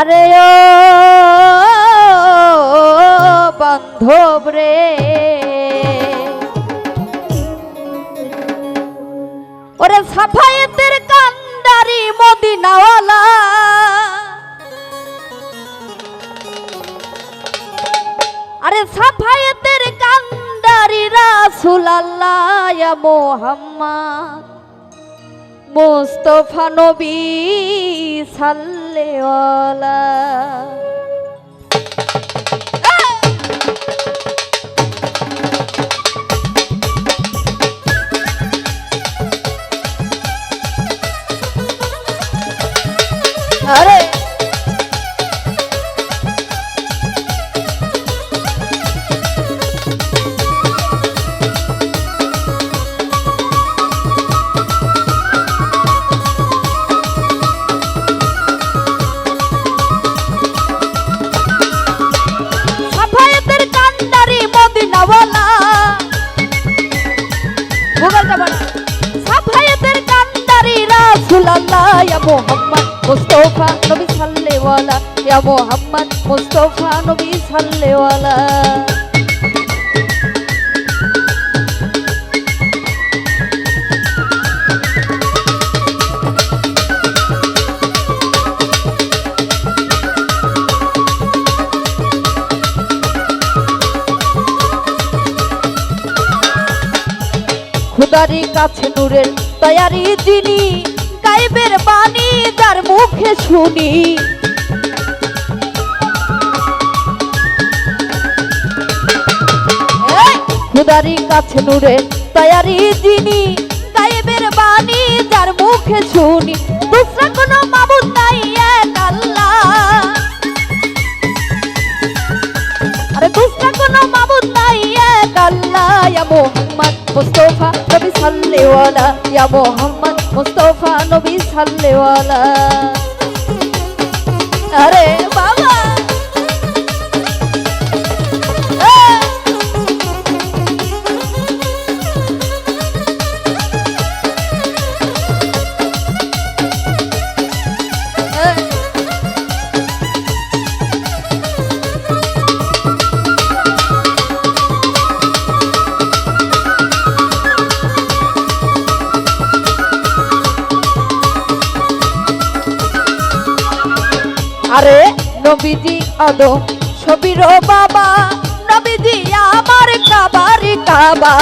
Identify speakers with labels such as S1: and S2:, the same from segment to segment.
S1: আরে ও রে। ওরে সাফায়েতের কান্দারি মদিনাওয়ালা। আরে সাফায়েতের কান্দারি রাসুল মোহাম্মদ। মোস্তফা নবী সাল্লেওয়ালা আরে! সাল্লেওয়ালা ইয়া মুহাম্মদ মুস্তাফা নবী সাল্লেওয়ালা খুদারি কাছে নূরের তয়ারি যিনি গাইবের বাণী যার মুখে শুনি। খুদারি কাছে নূরের তয়ারি যিনি গাইবের বাণী যার মুখে শুনি। দুসরা কোনো মাবুদ নাই এক আল্লাহ। আরে দুসরা কোনো মাবুদ নাই এক আল্লাহ। ইয়া মুহাম্মদ মুস্তাফা নবী সাল্লেওয়ালা। ইয়া মুহাম্মদ মুস্তাফা নবী সাল্লেওয়ালা। আরে বাবা। আরে নবীজি আদম ছবির বাবা, নবীজি আমার কাবারি কাবা।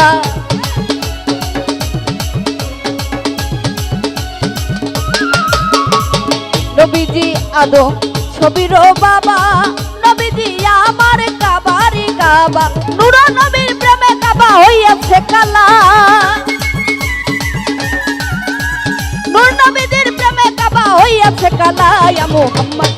S1: নবীজি আদম ছবির বাবা, নবীজি আমার কাবারি কাবা। নুর নবীর প্রেমে কাবা হইয়াছে কালা। নূর নবীদের প্রেমে কাবা হইয়াছে কালা। ইয়া মুহাম্মদ।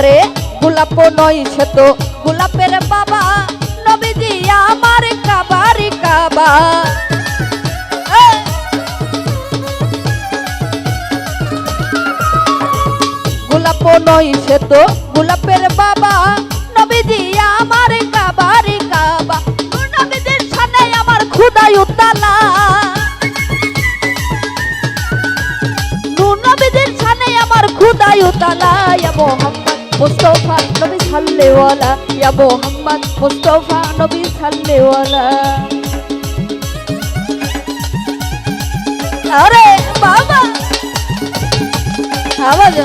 S1: আরে গোলাপ নয় সে তো গোলাপের বাবা নবীজি আমার কাবারি কাবা! গোলাপ নয় সে তো গোলাপের বাবা নবীজি আমার কাবারি কাবা। নবীজির সামনে আমার খুদাই উতালা মুস্তাফা নবী সাল্লেওয়ালা ইয়া মোহাম্মদ মুস্তাফা নবী সাল্লেওয়ালা আরে বাবা আওয়াজ।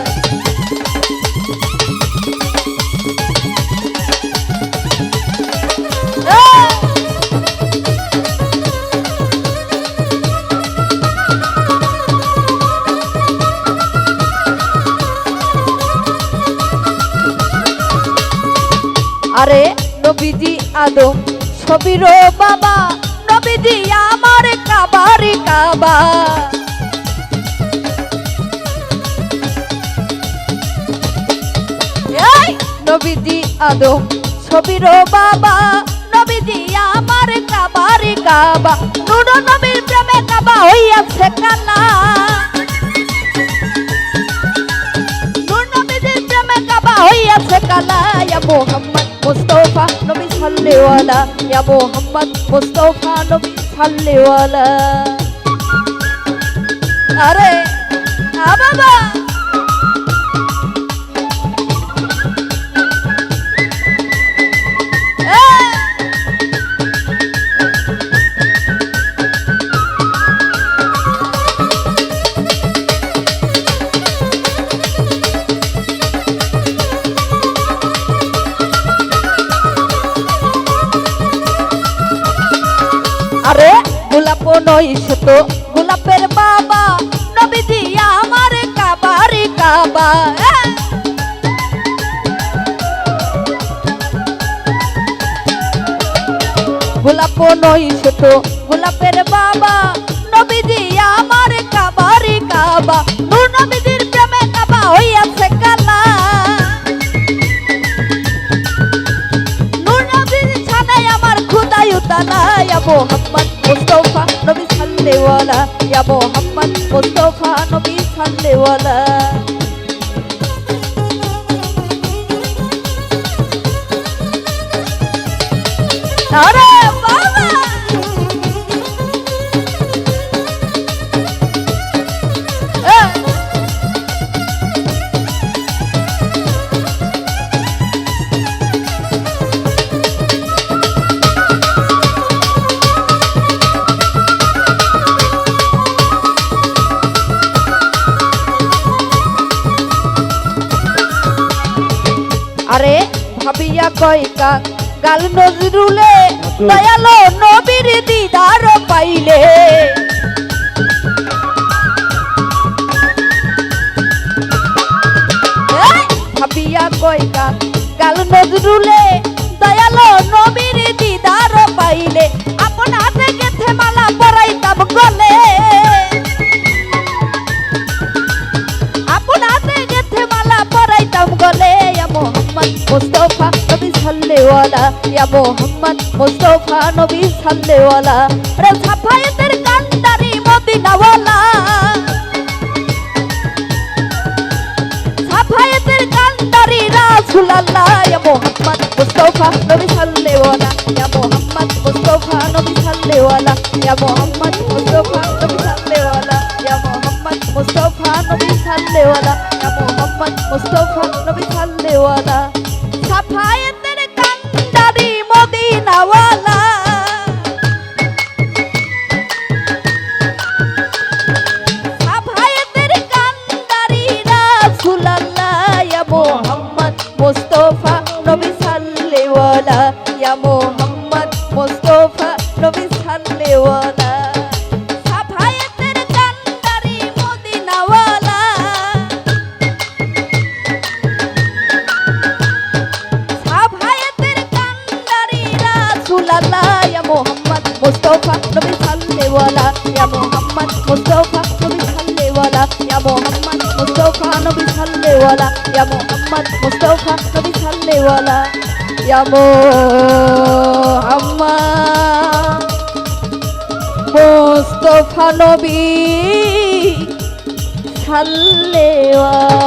S1: আরে নবীজি আদম ছবির বাবা, নবীজি আমার কাবারি কাবা। নবীজি আদম ছবির বাবা, নবীজি আমার কাবারি কাবা। নুর নবীর প্রেমে কাবা হইয়াছে কালা নূর নবীদের প্রেমে কাবা হইয়াছে ইয়া মোহাম্মদ মুস্তাফা নবী সাল্লিওয়ালা ইয়া মোহাম্মদ মুস্তাফা নবী সাল্লিওয়ালা আরে আ বাবা! গোলাপ নই সে তো গোলাপের বাবা। নবীজি আমার কাবারে কাবা! গোলাপ নই সে তো গোলাপের বাবা। নবীজি আমার কাবারে কাবা। নূর নবীজির প্রেমে কাবা হইয়াছে কালা। নূর নবীর ছানায় আমার খুদাই উতালা ইয়া মোহাম্মদ মুস্তাফা নবী সাল্লেওয়ালা ইয়া মোহাম্মদ মুস্তাফা নবী সাল্লেওয়ালা। আরে আরে ভাবিয়া কয়কা গাল নজরুলে দয়ালো নবীর দিদার পাইলে। ভাবিয়া কয়কা গাল নজরুলে মোহাম্মদ মুস্তাফা নবী সাল্লেওয়ালা রে সাফায়েতের কান্দারি মদিনাওয়ালা। সাফায়েতের কান্দারি রাসূলুল্লাহ, ইয়া মোহাম্মদ মুস্তাফা নবী সাল্লেওয়ালা ইয়া মোহাম্মদ মুস্তাফা নবী সাল্লেওয়ালা ইয়া মোহাম্মদ মুস্তাফা নবী সাল্লেওয়ালা ইয়া মোহাম্মদ মুস্তাফা নবী সাল্লেওয়ালা ইয়া মোহাম্মদ মুস্তাফা নবী সাল্লেওয়ালা সাল্লেওয়ালা ইয়া মোহাম্মদ মুস্তাফা নবী সাল্লেওয়ালা ইয়া মোহাম্মদ মুস্তাফা নবী সাল্লেওয়ালা ইয়া মোহাম্মদ মুস্তাফা নবী সাল্লেওয়ালা ইয়া মোহাম্মদ মুস্তাফা নবী সাল্লেওয়ালা